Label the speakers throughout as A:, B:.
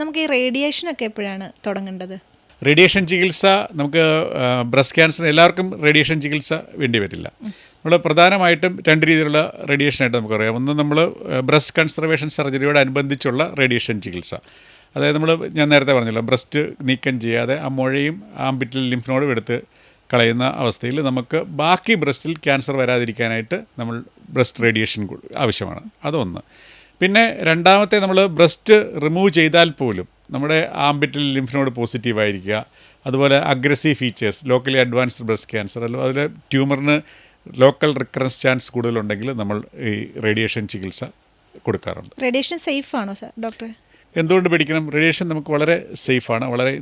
A: നമുക്ക് ഈ റേഡിയേഷൻ ഒക്കെ എപ്പോഴാണ് തുടങ്ങേണ്ടത്?
B: റേഡിയേഷൻ ചികിത്സ നമുക്ക് ബ്രസ്റ്റ് ക്യാൻസർ എല്ലാവർക്കും റേഡിയേഷൻ ചികിത്സ വേണ്ടി വരില്ല. നമ്മൾ പ്രധാനമായിട്ടും രണ്ട് രീതിയിലുള്ള റേഡിയേഷനായിട്ട് നമുക്കറിയാം ഒന്ന് നമ്മൾ ബ്രസ്റ്റ് കൺസർവേഷൻ സർജറിയോട് അനുബന്ധിച്ചുള്ള റേഡിയേഷൻ ചികിത്സ. അതായത് നമ്മൾ ഞാൻ നേരത്തെ പറഞ്ഞല്ലോ ബ്രസ്റ്റ് നീക്കം ചെയ്യാതെ ആ മുഴയും ആമ്പിറ്റിൽ ലിംഫിനോടും എടുത്ത് കളയുന്ന അവസ്ഥയിൽ നമുക്ക് ബാക്കി ബ്രസ്റ്റിൽ ക്യാൻസർ വരാതിരിക്കാനായിട്ട് നമ്മൾ ബ്രസ്റ്റ് റേഡിയേഷൻ ആവശ്യമാണ്. അതൊന്ന്. പിന്നെ രണ്ടാമത്തെ നമ്മൾ ബ്രസ്റ്റ് റിമൂവ് ചെയ്താൽ പോലും നമ്മുടെ ആംബിറ്റിൽ ലിംഫിനോട് പോസിറ്റീവ് ആയിരിക്കുക. അതുപോലെ aggressive features locally advanced breast cancer അല്ല അതുപോലെ ട്യൂമറിന് ലോക്കൽ റിക്കറൻസ് ചാൻസ് കൂടുതലുണ്ടെങ്കിൽ നമ്മൾ ഈ റേഡിയേഷൻ ചികിത്സ കൊടുക്കാറുണ്ട്.
A: റേഡിയേഷൻ സേഫ് ആണോ സാർ ഡോക്ടർ
B: എന്തുകൊണ്ട് പേടിക്കണം? റേഡിയേഷൻ നമുക്ക് വളരെ സേഫാണ് വളരെ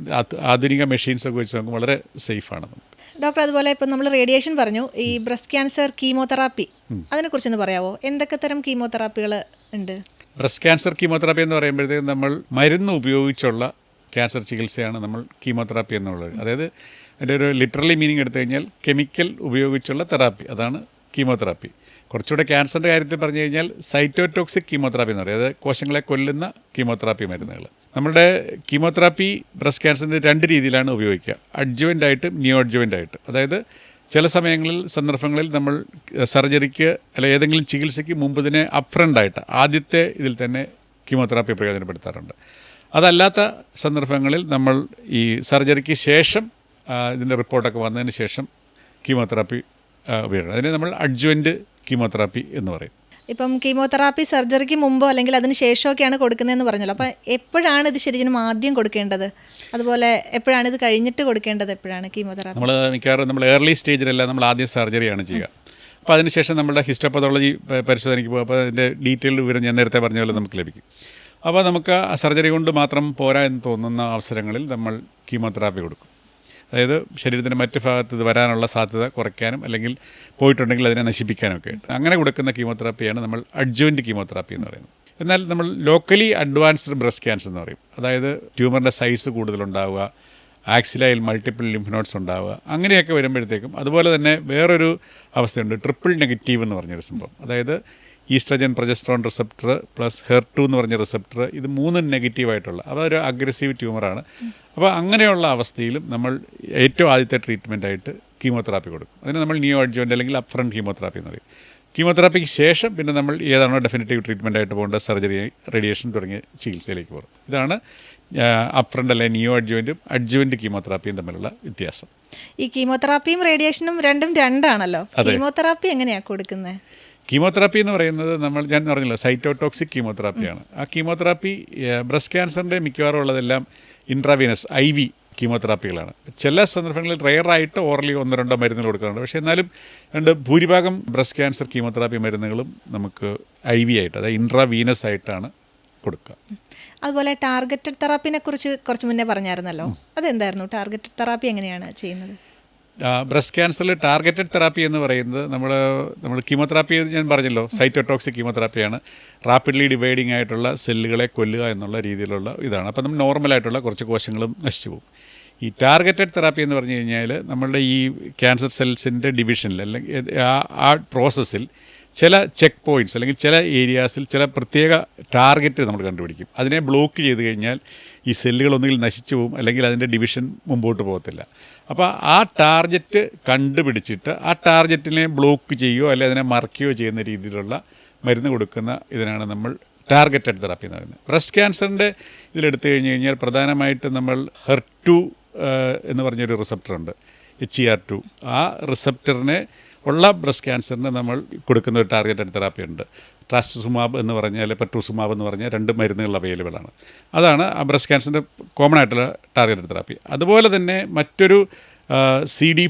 B: ആധുനിക മെഷീൻസ് ഒക്കെ വെച്ച് നമുക്ക് വളരെ സേഫാണ് ആണ്
A: ഡോക്ടർ അതുപോലെ ഇപ്പം നമ്മൾ റേഡിയേഷൻ പറഞ്ഞു ഈ ബ്രസ്റ്റ് ക്യാൻസർ കീമോതെറാപ്പി അതിനെക്കുറിച്ചൊന്ന് പറയാവോ? എന്തൊക്കെ തരം കീമോതെറാപ്പികൾ ഉണ്ട്.
B: ബ്രസ്റ്റ് ക്യാൻസർ കീമോതെറാപ്പി എന്ന് പറയുമ്പോഴത്തേക്കും നമ്മൾ മരുന്ന് ഉപയോഗിച്ചുള്ള ക്യാൻസർ ചികിത്സയാണ് നമ്മൾ കീമോതെറാപ്പി എന്നുള്ളത്. അതായത് അതിന്റെ ഒരു ലിറ്ററലി മീനിങ് എടുത്തു കഴിഞ്ഞാൽ കെമിക്കൽ ഉപയോഗിച്ചുള്ള തെറാപ്പി അതാണ് കീമോതെറാപ്പി. കുറച്ചുകൂടെ ക്യാൻസറിന്റെ കാര്യത്തിൽ പറഞ്ഞു കഴിഞ്ഞാൽ സൈറ്റോടോക്സിക് കീമോതെറാപ്പി എന്ന് പറയും. അതായത് കോശങ്ങളെ കൊല്ലുന്ന കീമോതെറാപ്പി മരുന്നുകൾ. നമ്മുടെ കീമോതെറാപ്പി ബ്രസ്റ്റ് ക്യാൻസറിന്റെ രണ്ട് രീതിയിലാണ് ഉപയോഗിക്കുക. അഡ്ജുവന്റ് ആയിട്ടും ന്യൂ അഡ്ജുവന്റ് ആയിട്ട് അതായത് ചില സമയങ്ങളിൽ സന്ദർഭങ്ങളിൽ നമ്മൾ സർജറിക്ക് അല്ലെ ഏതെങ്കിലും ചികിത്സയ്ക്ക് മുമ്പ് ഇതിനെ അപ്രണ്ടായിട്ട് ആദ്യത്തെ ഇതിൽ തന്നെ കീമോതെറാപ്പി പ്രയോജനപ്പെടുത്താറുണ്ട്. അതല്ലാത്ത സന്ദർഭങ്ങളിൽ നമ്മൾ ഈ സർജറിക്ക് ശേഷം ഇതിന്റെ റിപ്പോർട്ടൊക്കെ വന്നതിന് ശേഷം കീമോതെറാപ്പി ഉപയോഗിക്കണം. അതിനെ നമ്മൾ അഡ്ജുവന്റ് കീമോതെറാപ്പി എന്ന് പറയും.
A: ഇപ്പം കീമോതെറാപ്പി സർജറിക്ക് മുമ്പോ അല്ലെങ്കിൽ അതിന് ശേഷമൊക്കെയാണ് കൊടുക്കുന്നതെന്ന് പറഞ്ഞല്ലോ. അപ്പം എപ്പോഴാണ് ഇത് ശരിക്കും ആദ്യം കൊടുക്കേണ്ടത്? അതുപോലെ എപ്പോഴാണ് ഇത് കഴിഞ്ഞിട്ട് കൊടുക്കേണ്ടത് എപ്പോഴാണ് കീമോതെറാപ്പി?
B: നമ്മൾ മിക്കവാറും നമ്മൾ ഏർലി സ്റ്റേജിലല്ല നമ്മൾ ആദ്യം സർജറിയാണ് ചെയ്യുക. അപ്പോൾ അതിനുശേഷം നമ്മുടെ ഹിസ്റ്റോപ്പതോളജി പരിശോധനയ്ക്ക് പോകും അപ്പോൾ അതിന്റെ ഡീറ്റെയിൽഡ് വിവരം ഞാൻ നേരത്തെ പറഞ്ഞ പോലെ നമുക്ക് ലഭിക്കും. അപ്പോൾ നമുക്ക് സർജറി കൊണ്ട് മാത്രം പോരാ എന്ന് തോന്നുന്ന അവസരങ്ങളിൽ നമ്മൾ കീമോതെറാപ്പി കൊടുക്കും. അതായത് ശരീരത്തിന്റെ മറ്റു ഭാഗത്ത് ഇത് വരാനുള്ള സാധ്യത കുറയ്ക്കാനും അല്ലെങ്കിൽ പോയിട്ടുണ്ടെങ്കിൽ അതിനെ നശിപ്പിക്കാനും ഒക്കെ ആയിട്ട്. അങ്ങനെ കൊടുക്കുന്ന കീമോതെറാപ്പിയാണ് നമ്മൾ അഡ്ജോയിന്റ് കീമോതെറാപ്പി എന്ന് പറയുന്നത്. എന്നാൽ നമ്മൾ ലോക്കലി അഡ്വാൻസ്ഡ് ബ്രസ്റ്റ് ക്യാൻസർ എന്ന് പറയും. അതായത് ട്യൂമറിന്റെ സൈസ് കൂടുതലുണ്ടാവുക ആക്സിലയിൽ മൾട്ടിപ്പിൾ ലിംഫ് ഉണ്ടാവുക. അങ്ങനെയൊക്കെ വരുമ്പോഴത്തേക്കും അതുപോലെ തന്നെ വേറൊരു അവസ്ഥയുണ്ട്. ട്രിപ്പിൾ നെഗറ്റീവ് എന്ന് പറഞ്ഞൊരു സംഭവം. അതായത് estrogen progesterone receptor plus HER two എന്ന് പറഞ്ഞ റിസപ്റ്റർ ഇത് മൂന്നും നെഗറ്റീവായിട്ടുള്ള അതൊരു അഗ്രസീവ് ട്യൂമറാണ് അപ്പോൾ അങ്ങനെയുള്ള അവസ്ഥയിലും നമ്മൾ ഏറ്റവും ആദ്യത്തെ ട്രീറ്റ്മെന്റായിട്ട് കീമോതെറാപ്പി കൊടുക്കും. അതിന് നമ്മൾ നിയോ അഡ്ജോന്റ് അല്ലെങ്കിൽ അപ്ഫ്രണ്ട് കീമോതെറാപ്പി എന്ന് പറയും. കീമോതെറാപ്പിക്ക് ശേഷം പിന്നെ നമ്മൾ ഏതാണോ ഡെഫിനറ്റീവ് ട്രീറ്റ്മെന്റ് ആയിട്ട് പോകേണ്ട സർജറി റേഡിയേഷൻ തുടങ്ങിയ ചികിത്സയിലേക്ക് പോകും. ഇതാണ് അപ്രണ്ട് അല്ലെ നിയോ അഡ്ജുവന്റും അഡ്ജുവന്റ് കീമോതെറാപ്പിയും തമ്മിലുള്ള വ്യത്യാസം.
A: ഈ കീമോതെറാപ്പിയും റേഡിയേഷനും രണ്ടും രണ്ടാണല്ലോ. കീമോതെറാപ്പി എങ്ങനെയാണ് കൊടുക്കുന്നത്
B: കീമോതെറാപ്പി എന്ന് പറയുന്നത് നമ്മൾ ഞാൻ പറഞ്ഞല്ലോ സൈറ്റോടോക്സിക് കീമോതെറാപ്പിയാണ്. ആ കീമോതെറാപ്പി ബ്രസ്റ്റ് ക്യാൻസറിന്റെ മിക്കവാറും ഉള്ളതെല്ലാം ഇൻട്രാവീനസ് ഐ വി കീമോതെറാപ്പികളാണ്. ചില സന്ദർഭങ്ങളിൽ റെയറായിട്ട് ഓറലി ഒന്നോ രണ്ടോ മരുന്നുകൾ കൊടുക്കാറുണ്ട്. പക്ഷേ എന്നാലും രണ്ട് ഭൂരിഭാഗം ബ്രസ്റ്റ് ക്യാൻസർ കീമോതെറാപ്പി മരുന്നുകളും നമുക്ക് ഐ വി ആയിട്ട് അതായത് ഇൻട്രാവീനസ് ആയിട്ടാണ് കൊടുക്കുക.
A: അതുപോലെ ടാർഗറ്റഡ് തെറാപ്പിനെ കുറിച്ച് കുറച്ച് മുന്നേ പറഞ്ഞായിരുന്നല്ലോ. അതെന്തായിരുന്നു? ടാർഗറ്റഡ് തെറാപ്പി എങ്ങനെയാണ് ചെയ്യുന്നത്?
B: ബ്രസ്റ്റ് ക്യാൻസറിൽ ടാർഗറ്റഡ് തെറാപ്പി എന്ന് പറയുന്നത് നമ്മൾ നമ്മൾ കീമോതെറാപ്പി ഞാൻ പറഞ്ഞല്ലോ സൈറ്റോടോക്സിക് കീമോതെറാപ്പിയാണ് റാപ്പിഡ്ലി ഡിവൈഡിങ് ആയിട്ടുള്ള സെല്ലുകളെ കൊല്ലുക എന്നുള്ള രീതിയിലുള്ള ഇതാണ്. അപ്പം നമ്മൾ നോർമലായിട്ടുള്ള കുറച്ച് കോശങ്ങളും നശിച്ചു പോകും. ഈ ടാർഗറ്റഡ് തെറാപ്പി എന്ന് പറഞ്ഞു കഴിഞ്ഞാൽ നമ്മളുടെ ഈ ക്യാൻസർ സെൽസിന്റെ ഡിവിഷനിൽ അല്ലെങ്കിൽ ആ ആ പ്രോസസ്സിൽ ചില ചെക്ക് പോയിന്റ്സ് അല്ലെങ്കിൽ ചില ഏരിയാസിൽ ചില പ്രത്യേക ടാർഗറ്റ് നമ്മൾ കണ്ടുപിടിക്കും. അതിനെ ബ്ലോക്ക് ചെയ്ത് കഴിഞ്ഞാൽ ഈ സെല്ലുകൾ ഒന്നുകിൽ നശിച്ചു പോകും അല്ലെങ്കിൽ അതിന്റെ ഡിവിഷൻ മുമ്പോട്ട് പോകത്തില്ല. അപ്പോൾ ആ ടാർഗറ്റ് കണ്ടുപിടിച്ചിട്ട് ആ ടാർഗറ്റിനെ ബ്ലോക്ക് ചെയ്യുകയോ അല്ലെങ്കിൽ അതിനെ മറക്കുകയോ ചെയ്യുന്ന രീതിയിലുള്ള മരുന്ന് കൊടുക്കുന്ന ഇതിനാണ് നമ്മൾ ടാർഗറ്റഡ് തെറാപ്പി എന്ന് പറയുന്നത്. ബ്രസ്റ്റ് ക്യാൻസറിന്റെ ഇതിലെടുത്തു കഴിഞ്ഞ് കഴിഞ്ഞാൽ പ്രധാനമായിട്ട് നമ്മൾ ഹെർ ടു എന്ന് പറഞ്ഞൊരു റിസപ്റ്ററുണ്ട്. എച്ച് ആർ ടു ആ റിസപ്റ്ററിനെ ഉള്ള ബ്രസ്റ്റ് ക്യാൻസറിന് നമ്മൾ കൊടുക്കുന്ന ഒരു ടാർഗറ്റഡ് തെറാപ്പി ഉണ്ട് ട്രാസ്റ്റുസുമാബ് എന്ന് പറഞ്ഞാൽ പെട്രൂസുമാബ് എന്ന് പറഞ്ഞാൽ രണ്ട് മരുന്നുകൾ അവൈലബിൾ ആണ്. അതാണ് ആ ബ്രസ്റ്റ് ക്യാൻസറിന്റെ കോമൺ ആയിട്ടുള്ള ടാർഗറ്റഡ് തെറാപ്പി. അതുപോലെ തന്നെ മറ്റൊരു സി ഡി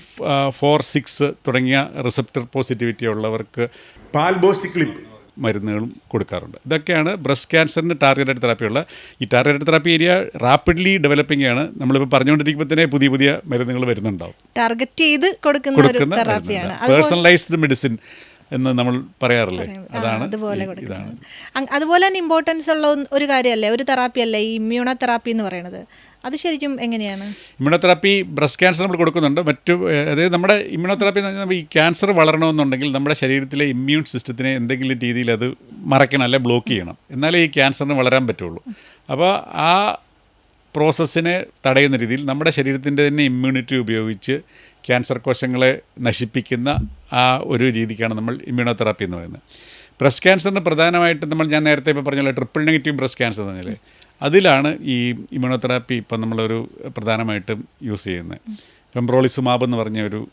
B: ഫോർ സിക്സ് തുടങ്ങിയ റിസപ്റ്റർ പോസിറ്റിവിറ്റി ഉള്ളവർക്ക്
C: പാൽബോസിക്ലിപ്പ്
B: മരുന്നുകളും കൊടുക്കാറുണ്ട്. ഇതൊക്കെയാണ് ബ്രസ്റ്റ് ക്യാൻസറിന് ടാർഗറ്റഡ് തെറാപ്പിയുള്ള ഈ targeted therapy area rapidly developing ആണ്. നമ്മളിപ്പോൾ പറഞ്ഞുകൊണ്ടിരിക്കുമ്പോൾ തന്നെ പുതിയ പുതിയ മരുന്നുകൾ വരുന്നുണ്ടാവും.
A: ടാർഗറ്റ് ചെയ്ത് കൊടുക്കുന്ന
B: പേഴ്സണലൈസ്ഡ് മെഡിസിൻ എന്ന് നമ്മൾ പറയാറില്ലേ? അതാണ് ഇതാണ്.
A: അതുപോലെ തന്നെ ഇമ്പോർട്ടൻസ് ഉള്ള ഒരു കാര്യമല്ലേ? ഒരു തെറാപ്പി അല്ലേ? ഈ ഇമ്മ്യൂണോ തെറാപ്പി എന്ന് പറയുന്നത് അത് ശരിക്കും എങ്ങനെയാണ്?
B: ഇമ്മ്യൂണോതെറാപ്പി ബ്രസ്റ്റ് ക്യാൻസർ നമ്മൾ കൊടുക്കുന്നുണ്ട്. മറ്റു അതായത് നമ്മുടെ ഇമ്മ്യൂണോതെറാപ്പി എന്ന് പറഞ്ഞാൽ ഈ ക്യാൻസർ വളരണമെന്നുണ്ടെങ്കിൽ നമ്മുടെ ശരീരത്തിലെ ഇമ്മ്യൂൺ സിസ്റ്റത്തിനെ എന്തെങ്കിലും രീതിയിൽ അത് മറയ്ക്കണം അല്ലെ ബ്ലോക്ക് ചെയ്യണം. എന്നാലേ ഈ ക്യാൻസറിന് വളരാൻ പറ്റുള്ളൂ. അപ്പോൾ ആ പ്രോസസ്സിനെ തടയുന്ന രീതിയിൽ നമ്മുടെ ശരീരത്തിന്റെ തന്നെ ഇമ്മ്യൂണിറ്റി ഉപയോഗിച്ച് ക്യാൻസർ കോശങ്ങളെ നശിപ്പിക്കുന്ന ആ ഒരു രീതിക്കാണ് നമ്മൾ ഇമ്മ്യൂണോ തെറാപ്പി എന്ന് പറയുന്നത്. ബ്രസ്റ്റ് ക്യാൻസറിന് പ്രധാനമായിട്ട് നമ്മൾ ഞാൻ നേരത്തെ ഇപ്പോൾ പറഞ്ഞല്ലോ ട്രിപ്പിൾ നെഗറ്റീവ് ബ്രസ്റ്റ് ക്യാൻസർ എന്ന് പറഞ്ഞാൽ അതിലാണ് ഈ ഇമ്മ്യൂണോതെറാപ്പി ഇപ്പം നമ്മളൊരു പ്രധാനമായിട്ടും യൂസ് ചെയ്യുന്നത്. പെംബ്രോളിസുമാബ് എന്ന് പറഞ്ഞ ഒരു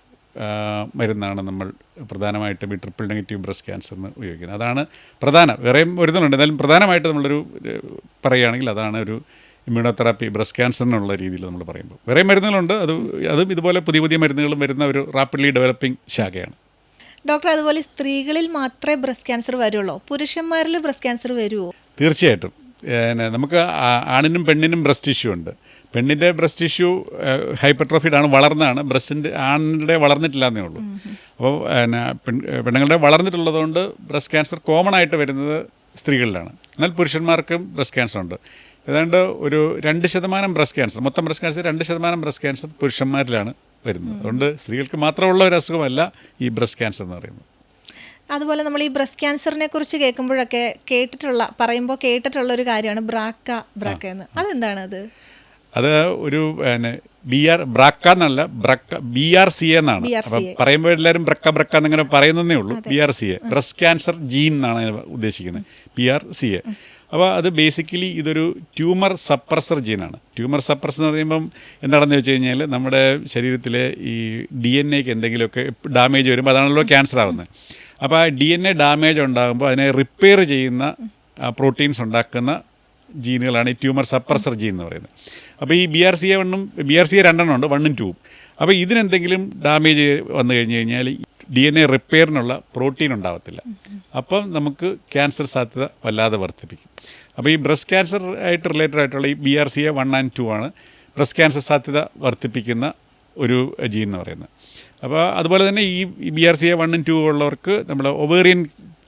B: മരുന്നാണ് നമ്മൾ പ്രധാനമായിട്ടും ഈ ട്രിപ്പിൾ നെഗറ്റീവ് ബ്രസ്റ്റ് ക്യാൻസറിന് ഉപയോഗിക്കുന്നത്. അതാണ് പ്രധാനം. വേറെയും ഒരുതലുണ്ട് എന്നാലും പ്രധാനമായിട്ട് നമ്മളൊരു പറയുകയാണെങ്കിൽ അതാണ് ഒരു ഇമ്മ്യൂണോതെറാപ്പി ബ്രസ്റ്റ് ക്യാൻസറിനുള്ള രീതിയിൽ നമ്മൾ പറയുമ്പോൾ. വേറെ മരുന്നുകളുണ്ട്. അത് അതും ഇതുപോലെ പുതിയ പുതിയ മരുന്നുകളും വരുന്ന ഒരു റാപ്പിഡ്ലി ഡെവലപ്പിംഗ് ശാഖയാണ്.
A: ഡോക്ടർ അതുപോലെ സ്ത്രീകളിൽ മാത്രമേ ബ്രസ്റ്റ് ക്യാൻസർ വരുള്ളൂ. പുരുഷന്മാരിൽ ബ്രസ്റ്റ് ക്യാൻസർ വരുമോ
B: തീർച്ചയായിട്ടും. പിന്നെ നമുക്ക് ആണിനും പെണ്ണിനും ബ്രസ്റ്റ് ഇഷ്യൂ ഉണ്ട്. പെണ്ണിന്റെ ബ്രസ്റ്റ് ഇഷ്യൂ ഹൈപ്പർട്രോഫിഡ് ആണ് വളർന്നതാണ് ബ്രസ്റ്റിന്റെ ആണിന്റെ വളർന്നിട്ടില്ല എന്നേ ഉള്ളൂ. അപ്പോൾ പെണ്ണുങ്ങളുടെ വളർന്നിട്ടുള്ളതുകൊണ്ട് ബ്രസ്റ്റ് ക്യാൻസർ കോമൺ ആയിട്ട് വരുന്നത് സ്ത്രീകളിലാണ്. എന്നാൽ പുരുഷന്മാർക്കും ബ്രസ്റ്റ് ക്യാൻസർ ഉണ്ട്. ഏതാണ്ട് ഒരു രണ്ട് ശതമാനം ബ്രസ്റ്റ് ക്യാൻസർ മൊത്തം ബ്രസ്റ്റ് ക്യാൻസർ രണ്ട് ശതമാനം ബ്രസ്റ്റ് ക്യാൻസർ പുരുഷന്മാരിലാണ് വരുന്നത്. അതുകൊണ്ട് സ്ത്രീകൾക്ക് മാത്രമുള്ള ഒരു അസുഖമല്ല ഈ ബ്രസ്റ്റ് ക്യാൻസർ എന്ന് പറയുന്നത്.
A: അതുപോലെ നമ്മൾ ഈ ബ്രസ്റ്റ് ക്യാൻസറിനെ കുറിച്ച് കേൾക്കുമ്പോഴൊക്കെ കേട്ടിട്ടുള്ള പറയുമ്പോൾ കേട്ടിട്ടുള്ള ഒരു കാര്യമാണ് ബ്രാക്ക ബ്രാക്ക എന്ന്. അതെന്താണ് അത്?
B: അത് ഒരു പിന്നെ ബി ആർ ബ്രാക്ക എന്നല്ല ബ്രക്ക ബി ആർ സി എന്നാണ്.
A: BRCA.
B: അപ്പം പറയുമ്പോൾ എല്ലാവരും ബ്രക്ക ബ്രക്ക എന്നിങ്ങനെ പറയുന്നതേ ഉള്ളൂ. B R C A breast cancer gene എന്നാണ് ഉദ്ദേശിക്കുന്നത്. B R C A. അപ്പോൾ അത് ബേസിക്കലി ഇതൊരു ട്യൂമർ സപ്രസർ ജീനാണ് ട്യൂമർ സപ്രസർ എന്ന് പറയുമ്പം എന്താണെന്ന് വെച്ച് കഴിഞ്ഞാൽ നമ്മുടെ ശരീരത്തിലെ ഈ ഡി എൻ എക്ക് എന്തെങ്കിലുമൊക്കെ ഡാമേജ് വരുമ്പോൾ അതാണല്ലോ ക്യാൻസർ ആവുന്നത്. അപ്പോൾ ആ ഡി എൻ എ ഡാമേജ് ഉണ്ടാകുമ്പോൾ അതിനെ റിപ്പയർ ചെയ്യുന്ന പ്രോട്ടീൻസ് ഉണ്ടാക്കുന്ന ജീനുകളാണ് ഈ ട്യൂമർ സപ്രസർ ജീൻ എന്ന് പറയുന്നത്. അപ്പോൾ ഈ ബി ആർ സി എ വണ്ണും ബി ആർ സി എ രണ്ടെണ്ണം ഉണ്ട് വണ്ണും ടൂവും അപ്പോൾ ഇതിനെന്തെങ്കിലും ഡാമേജ് വന്നു കഴിഞ്ഞ് കഴിഞ്ഞാൽ ഡി എൻ എ റിപ്പയറിനുള്ള പ്രോട്ടീൻ ഉണ്ടാവത്തില്ല. അപ്പം നമുക്ക് ക്യാൻസർ സാധ്യത വല്ലാതെ വർദ്ധിപ്പിക്കും. അപ്പോൾ ഈ ബ്രസ്റ്റ് ക്യാൻസർ ആയിട്ട് റിലേറ്റഡ് ആയിട്ടുള്ള ഈ B R C A one and two ആണ് ബ്രസ്റ്റ് ക്യാൻസർ സാധ്യത വർദ്ധിപ്പിക്കുന്ന ഒരു ജീൻ എന്ന് പറയുന്നത്. അപ്പോൾ അതുപോലെ തന്നെ ഈ ബി ആർ സി എ വണ്ണും ടു ഉള്ളവർക്ക് നമ്മുടെ ഒവേറിയൻ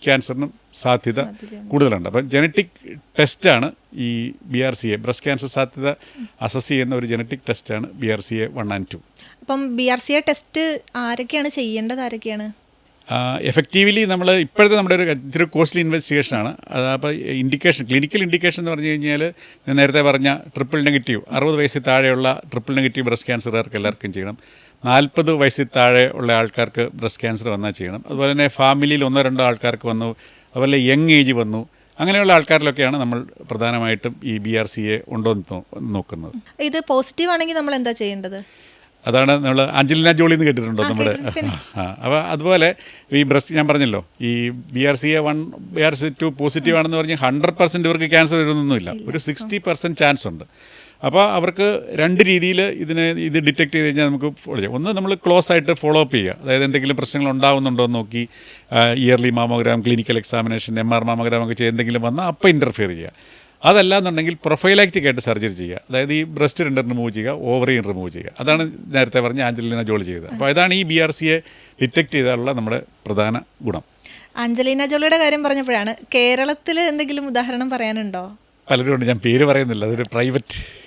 B: ക്യാൻസറിനും സാധ്യത കൂടുതലുണ്ട്. അപ്പം ജനറ്റിക് ടെസ്റ്റാണ് ഈ B R C A breast cancer സാധ്യത അസസ് ചെയ്യുന്ന ഒരു ജനറ്റിക് ടെസ്റ്റാണ് B R C A one and two
A: അപ്പം B R C A test ആരൊക്കെയാണ് ചെയ്യേണ്ടത്? ആരൊക്കെയാണ്?
B: എഫക്റ്റീവ്ലി നമ്മൾ ഇപ്പോഴത്തെ നമ്മുടെ ഒരു ഇത്തിരി കോസ്റ്റ്ലി ഇൻവെസ്റ്റിഗേഷനാണ് അത് അപ്പോൾ ഇൻഡിക്കേഷൻ ക്ലിനിക്കൽ ഇൻഡിക്കേഷൻ എന്ന് പറഞ്ഞു കഴിഞ്ഞാൽ ഞാൻ നേരത്തെ പറഞ്ഞ ട്രിപ്പിൾ നെഗറ്റീവ് അറുപത് വയസ്സിൽ താഴെയുള്ള ട്രിപ്പിൾ നെഗറ്റീവ് ബ്രസ്റ്റ് ക്യാൻസറുകാർക്ക് എല്ലാവർക്കും ചെയ്യണം. നാൽപ്പത് വയസ്സിൽ താഴെ ഉള്ള ആൾക്കാർക്ക് ബ്രസ്റ്റ് ക്യാൻസർ വന്നാൽ ചെയ്യണം. അതുപോലെ തന്നെ ഫാമിലിയിൽ ഒന്നോ രണ്ടോ ആൾക്കാർക്ക് വന്നു അതുപോലെ യങ് ഏജ് വന്നു അങ്ങനെയുള്ള ആൾക്കാരിലൊക്കെയാണ് നമ്മൾ പ്രധാനമായിട്ടും ഈ ബി ആർ സി എ ഉണ്ടോ എന്ന് നോക്കുന്നത്.
A: ഇത് പോസിറ്റീവ് ആണെങ്കിൽ നമ്മൾ എന്താ ചെയ്യേണ്ടത്?
B: അതാണ് നമ്മൾ അഞ്ജലിന ജോളി എന്ന് കേട്ടിട്ടുണ്ടോ നമ്മുടെ? ആ അപ്പോൾ അതുപോലെ ഈ ബ്രസ്റ്റ് ഞാൻ പറഞ്ഞല്ലോ ഈ B R C A one B R C two positive ആണെന്ന് പറഞ്ഞ് ഹൺഡ്രഡ് പെർസെന്റ് ഇവർക്ക് ക്യാൻസർ വരുന്നൊന്നുമില്ല. ഒരു സിക്സ്റ്റി പെർസെന്റ് ചാൻസ് ഉണ്ട് അപ്പോൾ അവർക്ക് രണ്ട് രീതിയിൽ ഇതിനെ ഇത് ഡിറ്റക്ട് ചെയ്ത് കഴിഞ്ഞാൽ നമുക്ക് ഫോളോ ചെയ്യാം. ഒന്ന് നമ്മൾ ക്ലോസ് ആയിട്ട് ഫോളോ അപ്പ് ചെയ്യുക. അതായത് എന്തെങ്കിലും പ്രശ്നങ്ങൾ ഉണ്ടാകുന്നുണ്ടോ എന്ന് നോക്കി early mammogram clinical examination M R mammogram ഒക്കെ ചെയ്ത് എന്തെങ്കിലും വന്നാൽ അപ്പം ഇന്റർഫിയർ ചെയ്യുക. അതല്ല എന്നുണ്ടെങ്കിൽ പ്രൊഫൈലാക്റ്റിക് ആയിട്ട് സർജറി ചെയ്യുക. അതായത് ഈ ബ്രസ്റ്റ് രണ്ടും റിമൂവ് ചെയ്യുക ഓവറിയും റിമൂവ് ചെയ്യുക. അതാണ് നേരത്തെ പറഞ്ഞ ആഞ്ചലിന ജോളി ചെയ്തത്. അപ്പോൾ അതാണ് ഈ ബി ആർ സിയെ ഡിറ്റക്ട് ചെയ്താലുള്ള നമ്മുടെ പ്രധാന ഗുണം.
A: അഞ്ജലീന ജോളിയുടെ കാര്യം പറഞ്ഞപ്പോഴാണ് കേരളത്തിൽ എന്തെങ്കിലും ഉദാഹരണം പറയാനുണ്ടോ?
B: പലരും ഉണ്ട് ഞാൻ പേര് പറയുന്നില്ല. അതൊരു പ്രൈവറ്റ്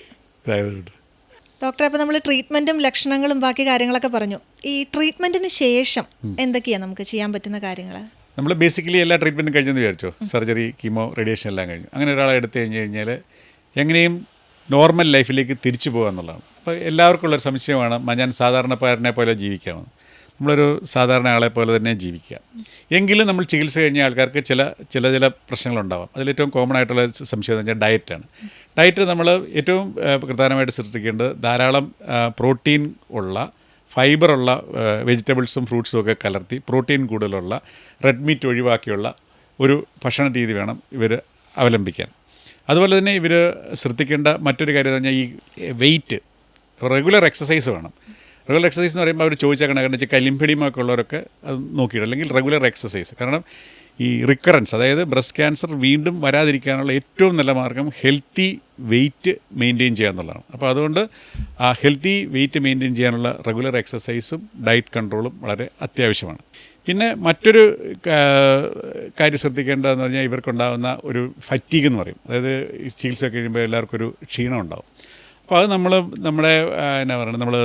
A: ഡോക്ടറെ അപ്പോൾ നമ്മൾ ട്രീറ്റ്മെന്റും ലക്ഷണങ്ങളും ബാക്കി കാര്യങ്ങളൊക്കെ പറഞ്ഞു. ഈ ട്രീറ്റ്മെന്റിന് ശേഷം എന്തൊക്കെയാണ് നമുക്ക് ചെയ്യാൻ പറ്റുന്ന കാര്യങ്ങൾ
B: നമ്മൾ ബേസിക്കലി എല്ലാ ട്രീറ്റ്മെന്റും കഴിഞ്ഞെന്ന് വിചാരിച്ചോ? സർജറി കീമോ റേഡിയേഷൻ എല്ലാം കഴിഞ്ഞു. അങ്ങനെ ഒരാളെ എടുത്തു കഴിഞ്ഞ് കഴിഞ്ഞാൽ എങ്ങനെയും നോർമൽ ലൈഫിലേക്ക് തിരിച്ചു പോകുക എന്നുള്ളതാണ് അപ്പോൾ എല്ലാവർക്കും ഉള്ളൊരു സംശയമാണ് "മ, ഞാൻ സാധാരണക്കാരനെ പോലെ ജീവിക്കാമെന്ന്. നമ്മളൊരു സാധാരണ ആളെ പോലെ തന്നെ ജീവിക്കുക. എങ്കിലും നമ്മൾ ചികിത്സ കഴിഞ്ഞ ആൾക്കാർക്ക് ചില ചില ചില പ്രശ്നങ്ങളുണ്ടാവാം. അതിലേറ്റവും കോമൺ ആയിട്ടുള്ള സംശയം എന്ന് പറഞ്ഞാൽ ഡയറ്റാണ് ഡയറ്റ് നമ്മൾ ഏറ്റവും പ്രധാനമായിട്ട് ശ്രദ്ധിക്കേണ്ടത് ധാരാളം പ്രോട്ടീൻ ഉള്ള ഫൈബറുള്ള വെജിറ്റബിൾസും ഫ്രൂട്ട്സും ഒക്കെ കലർത്തി പ്രോട്ടീൻ കൂടുതലുള്ള റെഡ് മീറ്റ് ഒഴിവാക്കിയുള്ള ഒരു ഭക്ഷണ രീതി വേണം ഇവർ അവലംബിക്കാൻ. അതുപോലെ തന്നെ ഇവർ ശ്രദ്ധിക്കേണ്ട മറ്റൊരു കാര്യം എന്ന് പറഞ്ഞാൽ ഈ വെയിറ്റ് റെഗുലർ എക്സസൈസ് വേണം. റെഗുലർ എക്സസൈസ് എന്ന് പറയുമ്പോൾ അവർ ചോദിച്ചാൽ കാരണം വെച്ചാൽ കലിമ്പടിമൊക്കെ ഉള്ളവരൊക്കെ അത് നോക്കിയിട്ട് അല്ലെങ്കിൽ റെഗുലർ എക്സസൈസ് കാരണം ഈ റിക്കറൻസ് അതായത് ബ്രസ്റ്റ് ക്യാൻസർ വീണ്ടും വരാതിരിക്കാനുള്ള ഏറ്റവും നല്ല മാർഗം ഹെൽത്തി വെയിറ്റ് മെയിന്റെയിൻ ചെയ്യുക എന്നുള്ളതാണ്. അപ്പോൾ അതുകൊണ്ട് ആ ഹെൽത്തി വെയിറ്റ് മെയിന്റെയിൻ ചെയ്യാനുള്ള റെഗുലർ എക്സസൈസും ഡയറ്റ് കൺട്രോളും വളരെ അത്യാവശ്യമാണ്. പിന്നെ മറ്റൊരു കാര്യം ശ്രദ്ധിക്കേണ്ടതെന്ന് പറഞ്ഞാൽ ഇവർക്കുണ്ടാകുന്ന ഒരു ഫറ്റീഗ് എന്ന് പറയും. അതായത് ചികിത്സ കഴിയുമ്പോൾ എല്ലാവർക്കും ഒരു ക്ഷീണം ഉണ്ടാവും അപ്പോൾ അത് നമ്മൾ നമ്മുടെ എന്നാ പറയുക നമ്മൾ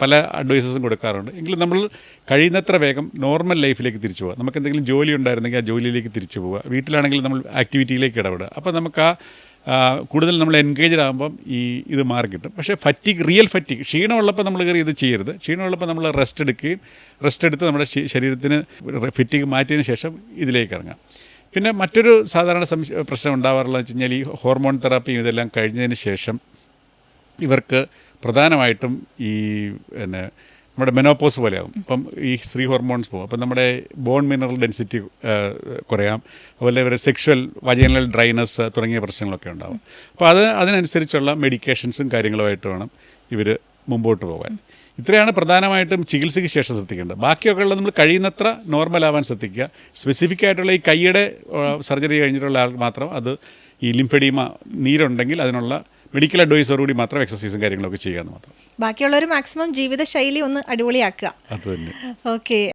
B: പല അഡ്വൈസസും കൊടുക്കാറുണ്ട്. എങ്കിലും നമ്മൾ കഴിയുന്നത്ര വേഗം നോർമൽ ലൈഫിലേക്ക് തിരിച്ചു പോകുക നമുക്ക് എന്തെങ്കിലും ജോലി ഉണ്ടായിരുന്നെങ്കിൽ ആ ജോലിയിലേക്ക് തിരിച്ചു പോവുക. വീട്ടിലാണെങ്കിൽ നമ്മൾ ആക്ടിവിറ്റിയിലേക്ക് ഇടപെടുക. അപ്പോൾ നമുക്ക് ആ കൂടുതൽ നമ്മൾ എൻഗേജ്ഡ് ആകുമ്പം ഈ ഇത് മാറി കിട്ടും. പക്ഷേ ഫറ്റിക് റിയൽ ഫറ്റിക് ക്ഷീണമുള്ളപ്പോൾ നമ്മൾ കയറി ഇത് ചെയ്യരുത്. ക്ഷീണമുള്ളപ്പോൾ നമ്മൾ റെസ്റ്റ് എടുക്കുകയും റെസ്റ്റ് എടുത്ത് നമ്മുടെ ശരീരത്തിന് ഫിറ്റിക് മാറ്റിയതിന് ശേഷം ഇതിലേക്ക് ഇറങ്ങാം പിന്നെ മറ്റൊരു സാധാരണ സംശ പ്രശ്നം ഉണ്ടാവാറുള്ളതെന്ന് വെച്ച് കഴിഞ്ഞാൽ ഈ ഹോർമോൺ തെറാപ്പിയും ഇതെല്ലാം കഴിഞ്ഞതിന് ശേഷം ഇവർക്ക് പ്രധാനമായിട്ടും ഈ പിന്നെ നമ്മുടെ മെനോപ്പോസ് പോലെയാകും. ഇപ്പം ഈ സ്ത്രീ ഹോർമോൺസ് പോകും അപ്പം നമ്മുടെ ബോൺ മിനറൽ ഡെൻസിറ്റി കുറയാം. അതുപോലെ ഇവരെ സെക്ഷൽ വജനൽ ഡ്രൈനസ് തുടങ്ങിയ പ്രശ്നങ്ങളൊക്കെ ഉണ്ടാകും അപ്പോൾ അത് അതിനനുസരിച്ചുള്ള മെഡിക്കേഷൻസും കാര്യങ്ങളുമായിട്ട് വേണം ഇവർ മുമ്പോട്ട് പോകാൻ. ഇത്രയാണ് പ്രധാനമായിട്ടും ചികിത്സയ്ക്ക് ശേഷം ശ്രദ്ധിക്കേണ്ടത്. ബാക്കിയൊക്കെ ഉള്ളത് നമ്മൾ കഴിയുന്നത്ര നോർമൽ ആവാൻ ശ്രദ്ധിക്കുക. സ്പെസിഫിക് ആയിട്ടുള്ള ഈ കൈയുടെ സർജറി കഴിഞ്ഞിട്ടുള്ള ആൾക്ക് മാത്രം അത് ഈ ലിംഫെഡീമ നീരുണ്ടെങ്കിൽ അതിനുള്ള മെഡിക്കൽ അഡ്വൈസറോടുകൂടി മാത്രം എക്സസൈസും കാര്യങ്ങളൊക്കെ ചെയ്യാമെന്ന് മാത്രം.
A: ബാക്കിയുള്ളവർ മാക്സിമം ജീവിതശൈലി ഒന്ന് അടിപൊളിയാക്കുക.
B: അത് തന്നെ.
A: ഓക്കെ.